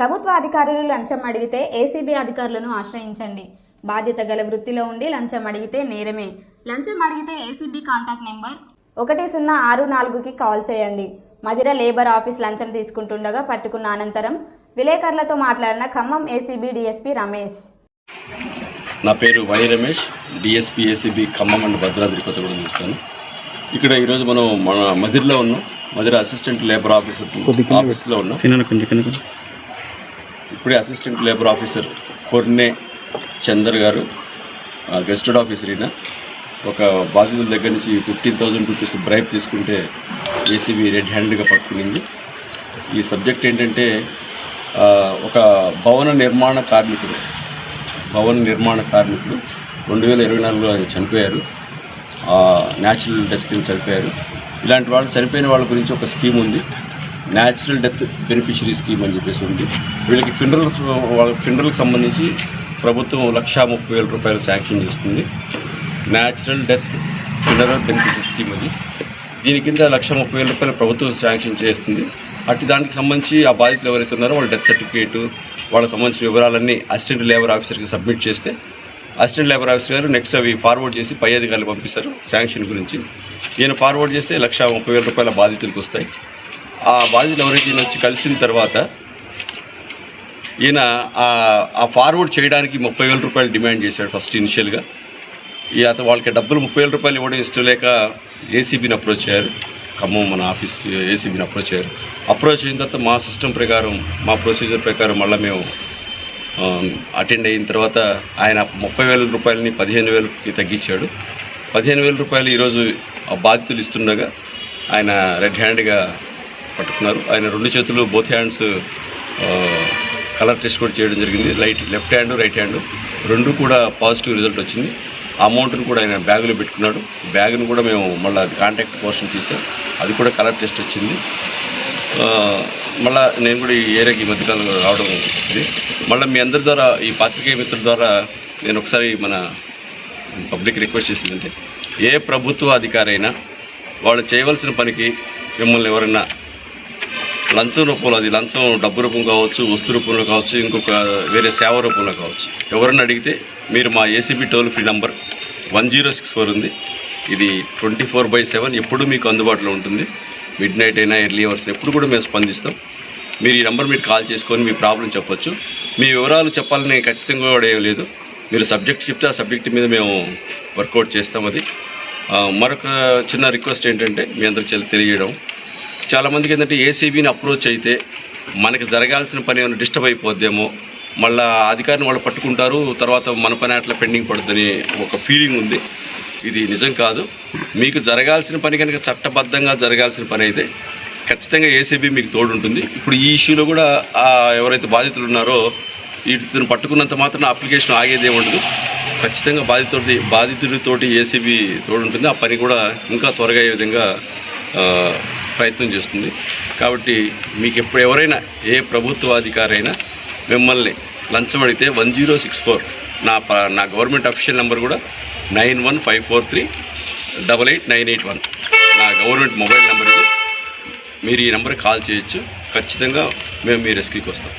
ప్రభుత్వ అధికారులు లంచం అడిగితే ఏసీబీ అధికారులను ఆశ్రయించండి. బాధ్యత గల వృత్తిలో ఉండి లంచం అడిగితే నేరమే. లంచం అడిగితే ఏసీబీ కాంటాక్ట్ నెంబర్ ఒకటి సున్నా ఆరు నాలుగుకి కాల్ చేయండి. మధిర లేబర్ ఆఫీస్ లంచం తీసుకుంటుండగా పట్టుకున్న అనంతరం విలేకరులతో మాట్లాడిన ఖమ్మం ఏసీబీ డీఎస్పీ రమేష్. నా పేరు Y Ramesh DSP ACB Khammam and Bhadradri Kothagudem చూస్తాను. ఇక్కడ ఈరోజు మనం మన మదిరిలో ఉన్నాం. మదిర అసిస్టెంట్ లేబర్ ఆఫీసర్ ఆఫీస్లో ఉన్నాం. ఇప్పుడే assistant labour officer Korne Chander గారు గెస్టెడ్ ఆఫీసర్ ఈయన. ఒక బాధితుల దగ్గర నుంచి ఫిఫ్టీన్ థౌజండ్ రూపీస్ బ్రైబ్ తీసుకుంటే ఏసీబీ రెడ్ హ్యాండెడ్గా పట్టుకునింది. ఈ సబ్జెక్ట్ ఏంటంటే ఒక భవన నిర్మాణ కార్మికుడు. భవన నిర్మాణ కార్మికుడు. రెండు వేల ఇరవై నాలుగులో ఆయన చనిపోయారు. న్యాచురల్ డెత్ కింద చనిపోయారు. ఇలాంటి వాళ్ళు చనిపోయిన వాళ్ళ గురించి ఒక స్కీమ్ ఉంది. న్యాచురల్ డెత్ బెనిఫిషరీ స్కీమ్ అని చెప్పేసి ఉంది. వీళ్ళకి ఫినరల్ వాళ్ళ ఫినరల్కి సంబంధించి ప్రభుత్వం లక్షా ముప్పై వేల రూపాయలు శాంక్షన్ చేస్తుంది. Natural death funeral beneficiary scheme అది. దీని కింద లక్ష ముప్పై వేల రూపాయలు ప్రభుత్వం శాంక్షన్ చేస్తుంది. అటు దానికి సంబంధించి ఆ బాధితులు ఎవరైతే ఉన్నారో వాళ్ళ డెత్ సర్టిఫికేట్ వాళ్ళకి సంబంధించిన వివరాలన్నీ అసిస్టెంట్ లేబర్ ఆఫీసర్కి సబ్మిట్ చేస్తే అసిస్టెంట్ లేబర్ ఆఫీసర్ గారు నెక్స్ట్ అవి ఫార్వర్డ్ చేసి పై అధికారులు పంపిస్తారు శాంక్షన్ గురించి. నేను ఫార్వర్డ్ చేస్తే లక్ష ముప్పై వేల రూపాయల బాధితులకు వస్తాయి. ఆ బాధితులు ఎవరైతే వచ్చి కలిసిన తర్వాత ఈయన ఆ- ఫార్వర్డ్ చేయడానికి ముప్పై వేల రూపాయలు డిమాండ్ చేశాడు ఫస్ట్ ఇనిషియల్గా ఈ అతను వాళ్ళకి డబ్బులు ముప్పై వేల రూపాయలు ఇవ్వడం ఇష్టం లేక ఏసీబీని అప్రోచ్ అయ్యారు ఖమ్మం మన ఆఫీస్ ఏసీబీని అప్రోచ్ అయ్యారు అప్రోచ్ అయిన తర్వాత మా సిస్టమ్ ప్రకారం మా ప్రొసీజర్ ప్రకారం మళ్ళీ మేము అటెండ్ అయిన తర్వాత ఆయన ముప్పై వేల రూపాయలని పదిహేను వేలకి తగ్గించాడు. పదిహేను వేల రూపాయలు ఈరోజు బాధ్యతలు బాధితులు ఇస్తుండగా ఆయన రెడ్ హ్యాండ్గా పట్టుకున్నారు. ఆయన రెండు చేతులు బోత్ హ్యాండ్స్ కలర్ టెస్ట్ కూడా చేయడం జరిగింది. Light left hand right hand రెండు కూడా పాజిటివ్ రిజల్ట్ వచ్చింది. ఆ కూడా ఆయన బ్యాగులో పెట్టుకున్నాడు. బ్యాగ్ను కూడా మేము మళ్ళీ కాంటాక్ట్ పోర్షన్ తీసాం. అది కూడా కలర్ టెస్ట్ వచ్చింది. మళ్ళీ నేను కూడా ఈ ఏరియాకి ఈ మధ్యకాలంలో రావడం ఇది. మళ్ళీ మీ అందరి ద్వారా ఈ పాత్రికేయ మిత్రుల ద్వారా నేను ఒకసారి మన పబ్లిక్ రిక్వెస్ట్ చేసిందంటే ఏ ప్రభుత్వ అధికారి అయినా వాళ్ళు చేయవలసిన పనికి మిమ్మల్ని ఎవరైనా లంచం రూపంలో అది లంచం డబ్బు రూపం కావచ్చు వస్తు రూపంలో కావచ్చు ఇంకొక వేరే సేవ రూపంలో కావచ్చు. ఎవరన్నా అడిగితే మీరు మా ACB toll free number one zero six four ఉంది. ఇది ట్వంటీ ఫోర్ బై సెవెన్ ఎప్పుడు మీకు అందుబాటులో ఉంటుంది. మిడ్ నైట్ అయినా ఎర్లీ అవర్స్ ఎప్పుడు కూడా మేము స్పందిస్తాం. మీరు ఈ నెంబర్ మీరు కాల్ చేసుకొని మీ ప్రాబ్లం చెప్పొచ్చు. మీ వివరాలు చెప్పాలని ఖచ్చితంగా కూడా ఏం లేదు మీరు సబ్జెక్ట్ చెప్తే ఆ సబ్జెక్ట్ మీద మేము వర్కౌట్ చేస్తాం అది. మరొక చిన్న రిక్వెస్ట్ ఏంటంటే మీ అందరికి చాలా తెలియజేయడం చాలామందికి ఏంటంటే ఏసీబీని అప్రోచ్ అయితే మనకి జరగాల్సిన పని ఏమైనా డిస్టర్బ్ అయిపోద్దేమో మళ్ళీ అధికారిని వాళ్ళు పట్టుకుంటారు తర్వాత మన పని అట్లా పెండింగ్ పడుతుందని ఒక ఫీలింగ్ ఉంది. ఇది నిజం కాదు. మీకు జరగాల్సిన పని కనుక చట్టబద్ధంగా జరగాల్సిన పని అయితే ఖచ్చితంగా ఏసీబీ మీకు తోడు ఉంటుంది ఇప్పుడు ఈ ఇష్యూలో కూడా ఎవరైతే బాధితులు ఉన్నారో వీటిని పట్టుకున్నంత మాత్రం అప్లికేషన్ ఆగేదే ఉండదు ఖచ్చితంగా బాధితుడి బాధితుడితోటి ఏసీబీ తోడు ఉంటుంది ఆ పని కూడా ఇంకా త్వరగా అయ్యే విధంగా ప్రయత్నం చేస్తుంది. కాబట్టి మీకు ఎప్పుడు ఎవరైనా ఏ ప్రభుత్వాధికారైనా మిమ్మల్ని లంచం అడిగితే వన్ జీరో సిక్స్ ఫోర్ నా ప- నా గవర్నమెంట్ అఫీషియల్ నెంబర్ కూడా nine one five four three double eight nine eight one. నా గవర్నమెంట్ మొబైల్ నెంబర్ ఇది మీరు ఈ నెంబర్కి కాల్ చేయొచ్చు. ఖచ్చితంగా మేము మీ రెస్క్యూకి వస్తాం.